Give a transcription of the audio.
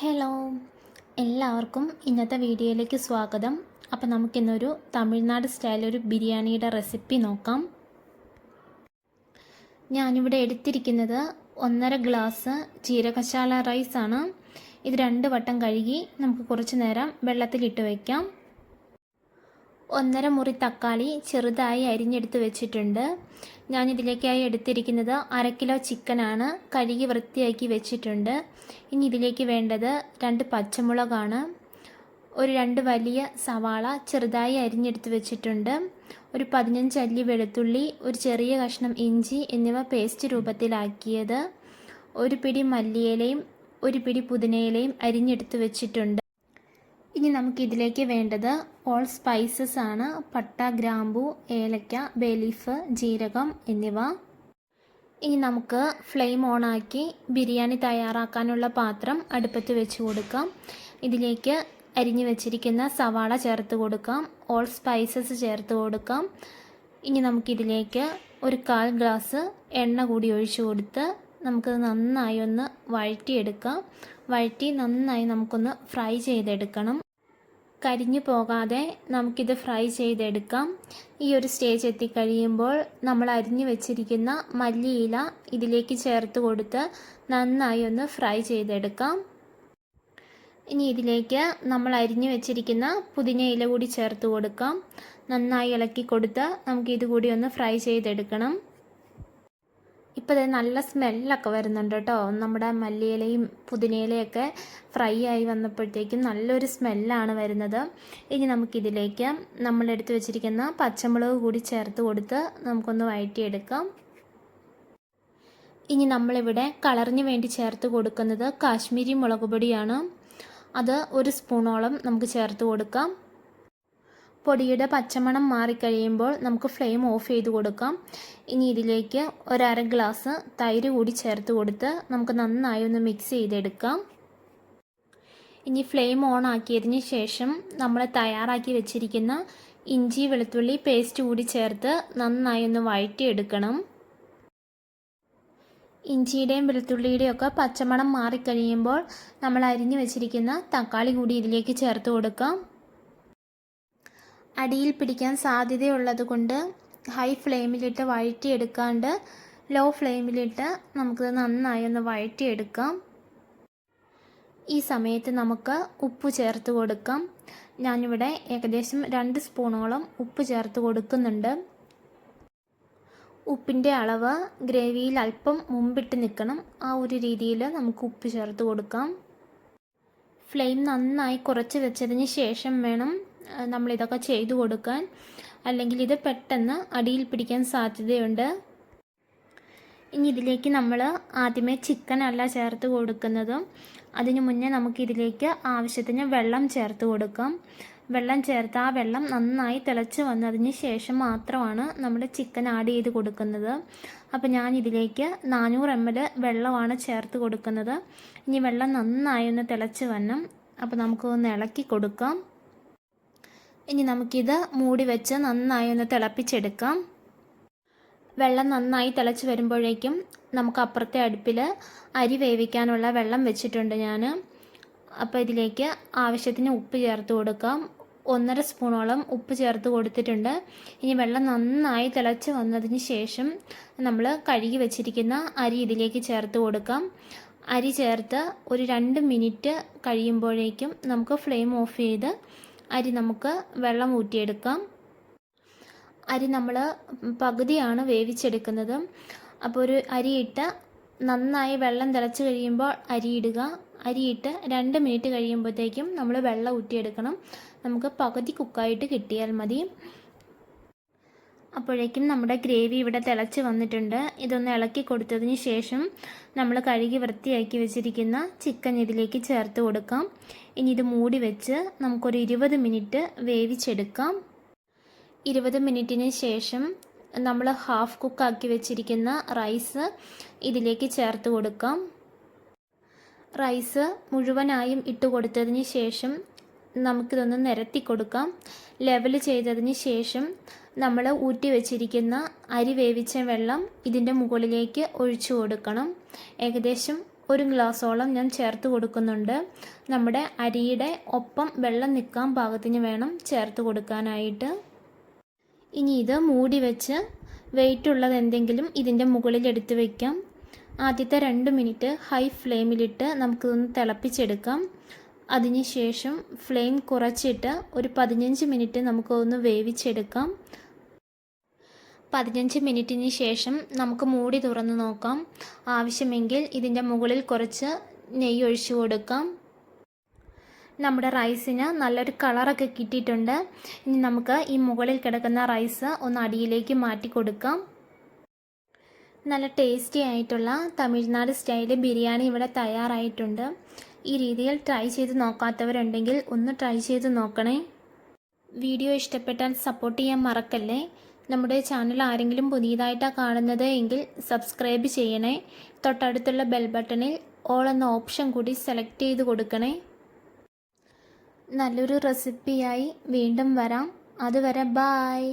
Hello എല്ലാവർക്കും ഇന്നത്തെ വീഡിയോയിലേക്ക് സ്വാഗതം. അപ്പോൾ നമുക്കിന്നൊരു തമിഴ്നാട് സ്റ്റൈൽ ഒരു ബിരിയാണിയുടെ റെസിപ്പി നോക്കാം. ഞാനിവിടെ എടുത്തിരിക്കുന്നത് ഒന്നര ഗ്ലാസ് ജീരകശാല റൈസാണ് ഇത് രണ്ട് വട്ടം കഴുകി നമുക്ക് കുറച്ച് നേരം വെള്ളത്തിലിട്ട് വയ്ക്കാം ഒന്നര മുറി തക്കാളി ചെറുതായി അരിഞ്ഞെടുത്ത് വെച്ചിട്ടുണ്ട്. ഞാനിതിലേക്കായി എടുത്തിരിക്കുന്നത് അര കിലോ ചിക്കനാണ്. കഴുകി വൃത്തിയാക്കി വെച്ചിട്ടുണ്ട്. ഇനി ഇതിലേക്ക് വേണ്ടത് രണ്ട് പച്ചമുളകാണ്. ഒരു രണ്ട് വലിയ സവാള ചെറുതായി അരിഞ്ഞെടുത്ത് വെച്ചിട്ടുണ്ട്. ഒരു പതിനഞ്ച് അല്ലി വെളുത്തുള്ളി ഒരു ചെറിയ കഷ്ണം ഇഞ്ചി എന്നിവ പേസ്റ്റ് രൂപത്തിലാക്കിയത്. ഒരു പിടി മല്ലിയിലയും ഒരു പിടി പുതിനയിലയും അരിഞ്ഞെടുത്ത് വെച്ചിട്ടുണ്ട്. ഇനി നമുക്ക് ഇതിലേക്ക് വേണ്ടത് ഓൾ സ്പൈസസ് ആണ്. പട്ട ഗ്രാമ്പു ഏലക്ക ബേലീഫ് ജീരകം എന്നിവ. ഇനി നമുക്ക് ഫ്ലെയിം ഓണാക്കി ബിരിയാണി തയ്യാറാക്കാനുള്ള പാത്രം അടുപ്പത്ത് വെച്ച് കൊടുക്കാം. ഇതിലേക്ക് അരിഞ്ഞു വെച്ചിരിക്കുന്ന സവാള ചേർത്ത് കൊടുക്കാം. ഓൾ സ്പൈസസ് ചേർത്ത് കൊടുക്കാം. ഇനി നമുക്കിതിലേക്ക് ഒരു കാൽ ഗ്ലാസ് എണ്ണ കൂടി ഒഴിച്ചു കൊടുത്ത് നമുക്കത് നന്നായി ഒന്ന് വഴറ്റിയെടുക്കാം. വഴറ്റി നന്നായി നമുക്കൊന്ന് ഫ്രൈ ചെയ്തെടുക്കണം. കരിഞ്ഞു പോകാതെ നമുക്കിത് ഫ്രൈ ചെയ്തെടുക്കാം. ഈ ഒരു സ്റ്റേജ് എത്തിക്കഴിയുമ്പോൾ നമ്മൾ അരിഞ്ഞു വെച്ചിരിക്കുന്ന മല്ലിയില ഇതിലേക്ക് ചേർത്ത് കൊടുത്ത് നന്നായി ഒന്ന് ഫ്രൈ ചെയ്തെടുക്കാം. ഇനി ഇതിലേക്ക് നമ്മൾ അരിഞ്ഞു വെച്ചിരിക്കുന്ന പുതിന ഇല കൂടി ചേർത്ത് കൊടുക്കാം. നന്നായി ഇളക്കി കൊടുത്ത് നമുക്കിത് കൂടി ഒന്ന് ഫ്രൈ ചെയ്തെടുക്കണം. ഇപ്പോൾ നല്ല സ്മെല്ലൊക്കെ വരുന്നുണ്ട് കേട്ടോ നമ്മുടെ മല്ലിയിലയും പുതിനയിലയൊക്കെ ഫ്രൈ ആയി വന്നപ്പോഴത്തേക്കും നല്ലൊരു സ്മെല്ലാണ് വരുന്നത്. ഇനി നമുക്കിതിലേക്ക് നമ്മളെടുത്ത് വെച്ചിരിക്കുന്ന പച്ചമുളക് കൂടി ചേർത്ത് കൊടുത്ത് നമുക്കൊന്ന് വഴറ്റിയെടുക്കാം. ഇനി നമ്മളിവിടെ കളറിന് വേണ്ടി ചേർത്ത് കൊടുക്കുന്നത് കാശ്മീരി മുളക് പൊടിയാണ്. അത് ഒരു സ്പൂണോളം നമുക്ക് ചേർത്ത് കൊടുക്കാം. പൊടിയുടെ പച്ചമണം മാറിക്കഴിയുമ്പോൾ നമുക്ക് ഫ്ലെയിം ഓഫ് ചെയ്ത് കൊടുക്കാം. ഇനി ഇതിലേക്ക് ഒരര ഗ്ലാസ് തൈര് കൂടി ചേർത്ത് കൊടുത്ത് നമുക്ക് നന്നായി ഒന്ന് മിക്സ് ചെയ്തെടുക്കാം. ഇനി ഫ്ലെയിം ഓൺ ആക്കിയതിന് ശേഷം നമ്മൾ തയ്യാറാക്കി വെച്ചിരിക്കുന്ന ഇഞ്ചി വെളുത്തുള്ളി പേസ്റ്റ് കൂടി ചേർത്ത് നന്നായി ഒന്ന് വഴറ്റിയെടുക്കണം. ഇഞ്ചിയുടെയും വെളുത്തുള്ളിയുടെയും ഒക്കെ പച്ചമണം മാറിക്കഴിയുമ്പോൾ നമ്മൾ അരിഞ്ഞു വെച്ചിരിക്കുന്ന തക്കാളി കൂടി ഇതിലേക്ക് ചേർത്ത് കൊടുക്കാം. അടിയിൽ പിടിക്കാൻ സാധ്യതയുള്ളത് കൊണ്ട് ഹൈ ഫ്ലെയിമിലിട്ട് വഴറ്റിയെടുക്കാണ്ട് ലോ ഫ്ലെയിമിലിട്ട് നമുക്കിത് നന്നായി ഒന്ന് വഴറ്റിയെടുക്കാം. ഈ സമയത്ത് നമുക്ക് ഉപ്പ് ചേർത്ത് കൊടുക്കാം. ഞാനിവിടെ ഏകദേശം രണ്ട് സ്പൂണോളം ഉപ്പ് ചേർത്ത് കൊടുക്കുന്നുണ്ട്. ഉപ്പിന്റെ അളവ് ഗ്രേവിയിൽ അല്പം മുമ്പിട്ട് നിൽക്കണം. ആ ഒരു രീതിയിൽ നമുക്ക് ഉപ്പ് ചേർത്ത് കൊടുക്കാം. ഫ്ലെയിം നന്നായി കുറച്ച് വെച്ചതിന് ശേഷം വേണം നമ്മളിതൊക്കെ ചെയ്തു കൊടുക്കാൻ അല്ലെങ്കിൽ ഇത് പെട്ടെന്ന് അടിയിൽ പിടിക്കാൻ സാധ്യതയുണ്ട്. ഇനി ഇതിലേക്ക് നമ്മൾ ആദ്യമേ ചിക്കൻ അല്ല ചേർത്ത് കൊടുക്കുന്നതും അതിനു മുന്നേ നമുക്കിതിലേക്ക് ആവശ്യത്തിന് വെള്ളം ചേർത്ത് കൊടുക്കാം. വെള്ളം ചേർത്ത് ആ വെള്ളം നന്നായി തിളച്ച് വന്നതിന് ശേഷം മാത്രമാണ് നമ്മൾ ചിക്കൻ ആഡ് ചെയ്ത് കൊടുക്കുന്നത്. അപ്പോൾ ഞാൻ ഇതിലേക്ക് നാനൂറ് എം എൽ വെള്ളമാണ് ചേർത്ത് കൊടുക്കുന്നത്. ഇനി വെള്ളം നന്നായി ഒന്ന് തിളച്ച് വരണം. അപ്പോൾ നമുക്കൊന്ന് ഇളക്കി കൊടുക്കാം. ഇനി നമുക്കിത് മൂടി വെച്ച് നന്നായി ഒന്ന് തിളപ്പിച്ചെടുക്കാം. വെള്ളം നന്നായി തിളച്ച് വരുമ്പോഴേക്കും നമുക്ക് അപ്പുറത്തെ അടുപ്പിൽ അരി വേവിക്കാനുള്ള വെള്ളം വെച്ചിട്ടുണ്ട് ഞാൻ അപ്പോൾ ഇതിലേക്ക് ആവശ്യത്തിന് ഉപ്പ് ചേർത്ത് കൊടുക്കാം. ഒന്നര സ്പൂണോളം ഉപ്പ് ചേർത്ത് കൊടുത്തിട്ടുണ്ട്. ഇനി വെള്ളം നന്നായി തിളച്ച് വന്നതിന് ശേഷം നമ്മൾ കഴുകി വെച്ചിരിക്കുന്ന അരി ഇതിലേക്ക് ചേർത്ത് കൊടുക്കാം. അരി ചേർത്ത് ഒരു രണ്ട് മിനിറ്റ് കഴിയുമ്പോഴേക്കും നമുക്ക് ഫ്ലെയിം ഓഫ് ചെയ്ത് അരി നമുക്ക് വെള്ളം ഊറ്റിയെടുക്കാം. അരി നമ്മൾ പകുതിയാണ് വേവിച്ചെടുക്കുന്നത്. അപ്പോൾ ഒരു അരിയിട്ട് നന്നായി വെള്ളം തിളച്ച് കഴിയുമ്പോൾ അരിയിടുക അരിയിട്ട് രണ്ട് മിനിറ്റ് കഴിയുമ്പോഴത്തേക്കും നമ്മൾ വെള്ളം ഊറ്റിയെടുക്കണം. നമുക്ക് പകുതി കുക്കായിട്ട് കിട്ടിയാൽ മതി. അപ്പോഴേക്കും നമ്മുടെ ഗ്രേവി ഇവിടെ തിളച്ച് വന്നിട്ടുണ്ട്. ഇതൊന്ന് ഇളക്കി കൊടുത്തതിന് ശേഷം നമ്മൾ കഴുകി വൃത്തിയാക്കി വെച്ചിരിക്കുന്ന ചിക്കൻ ഇതിലേക്ക് ചേർത്ത് കൊടുക്കാം. ഇനി ഇത് മൂടി വെച്ച് നമുക്കൊരു ഇരുപത് മിനിറ്റ് വേവിച്ചെടുക്കാം. ഇരുപത് മിനിറ്റിന് ശേഷം നമ്മൾ ഹാഫ് കുക്കാക്കി വെച്ചിരിക്കുന്ന റൈസ് ഇതിലേക്ക് ചേർത്ത് കൊടുക്കാം. റൈസ് മുഴുവനായും ഇട്ട് കൊടുത്തതിന് ശേഷം നമുക്കിതൊന്ന് നിരത്തി കൊടുക്കാം. ലെവൽ ചെയ്തതിന് ശേഷം നമ്മൾ ഊറ്റി വെച്ചിരിക്കുന്ന അരി വേവിച്ച വെള്ളം ഇതിന്റെ മുകളിലേക്ക് ഒഴിച്ചു കൊടുക്കണം. ഏകദേശം ഒരു ഗ്ലാസോളം ഞാൻ ചേർത്ത് കൊടുക്കുന്നുണ്ട്. നമ്മുടെ അരിയുടെ ഒപ്പം വെള്ളം നിൽക്കാൻ പാകത്തിന് വേണം ചേർത്ത് കൊടുക്കാനായിട്ട്. ഇനി ഇത് മൂടി വെച്ച് വെയിറ്റ് ഉള്ളത് എന്തെങ്കിലും ഇതിന്റെ മുകളിൽ എടുത്ത് വയ്ക്കാം ആദ്യത്തെ രണ്ട് മിനിറ്റ് ഹൈ ഫ്ലെയിമിലിട്ട് നമുക്കിതൊന്ന് തിളപ്പിച്ചെടുക്കാം. അതിനുശേഷം ഫ്ലെയിം കുറച്ചിട്ട് ഒരു പതിനഞ്ച് മിനിറ്റ് നമുക്കൊന്ന് വേവിച്ചെടുക്കാം. പതിനഞ്ച് മിനിറ്റിന് ശേഷം നമുക്ക് മൂടി തുറന്ന് നോക്കാം. ആവശ്യമെങ്കിൽ ഇതിന്റെ മുകളിൽ കുറച്ച് നെയ്യ് ഒഴിച്ചു കൊടുക്കാം. നമ്മുടെ റൈസിന് നല്ലൊരു കളറൊക്കെ കിട്ടിയിട്ടുണ്ട്. ഇനി നമുക്ക് ഈ മുകളിൽ കിടക്കുന്ന റൈസ് ഒന്ന് അടിയിലേക്ക് മാറ്റി കൊടുക്കാം. നല്ല ടേസ്റ്റി ആയിട്ടുള്ള തമിഴ്നാട് സ്റ്റൈൽ ബിരിയാണി ഇവിടെ തയ്യാറായിട്ടുണ്ട്. ഈ രീതിയിൽ ട്രൈ ചെയ്ത് നോക്കാത്തവരുണ്ടെങ്കിൽ ഒന്ന് ട്രൈ ചെയ്ത് നോക്കണേ. വീഡിയോ ഇഷ്ടപ്പെട്ടാൽ സപ്പോർട്ട് ചെയ്യാൻ മറക്കല്ലേ? നമ്മുടെ ചാനൽ ആരെങ്കിലും പുതിയതായിട്ടാണ് കാണുന്നത് എങ്കിൽ സബ്സ്ക്രൈബ് ചെയ്യണേ. തൊട്ടടുത്തുള്ള ബെൽ ബട്ടണിൽ ഓൾ എന്ന ഓപ്ഷൻ കൂടി സെലക്ട് ചെയ്ത് കൊടുക്കണേ. നല്ലൊരു റെസിപ്പിയായി വീണ്ടും വരാം. അതുവരെ ബായ്